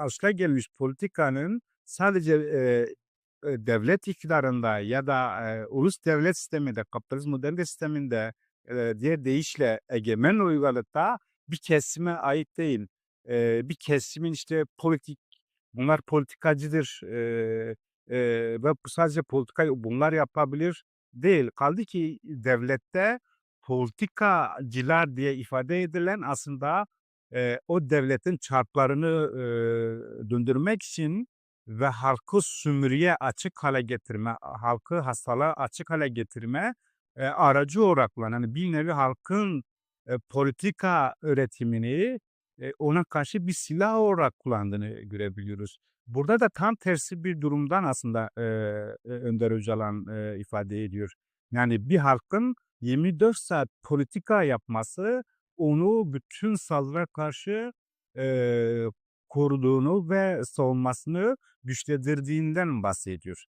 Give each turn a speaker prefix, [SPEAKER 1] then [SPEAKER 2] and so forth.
[SPEAKER 1] alışılagelmiş politikanın sadece e, devlet iktidarında ya da e, ulus devlet sisteminde, kapitalist modern sisteminde e, diğer deyişle egemen uygarlıkta bir kesime ait değil. E, bir kesimin işte politik, bunlar politikacıdır e, e, ve sadece politika bunlar yapabilir değil. Kaldı ki devlette politikacılar diye ifade edilen aslında e, o devletin çarklarını e, döndürmek için ve halkı sömürüye açık hale getirme, halkı hastalığa açık hale getirme e, aracı olarak kullanan, yani bir nevi halkın e, politika üretimini e, ona karşı bir silah olarak kullandığını görebiliyoruz. Burada da tam tersi bir durumdan aslında e, Önder Öcalan e, ifade ediyor. Yani bir halkın 24 saat politika yapması onu bütün saldırılara karşı e, koruduğunu ve savunmasını güçlendirdiğinden bahsediyor.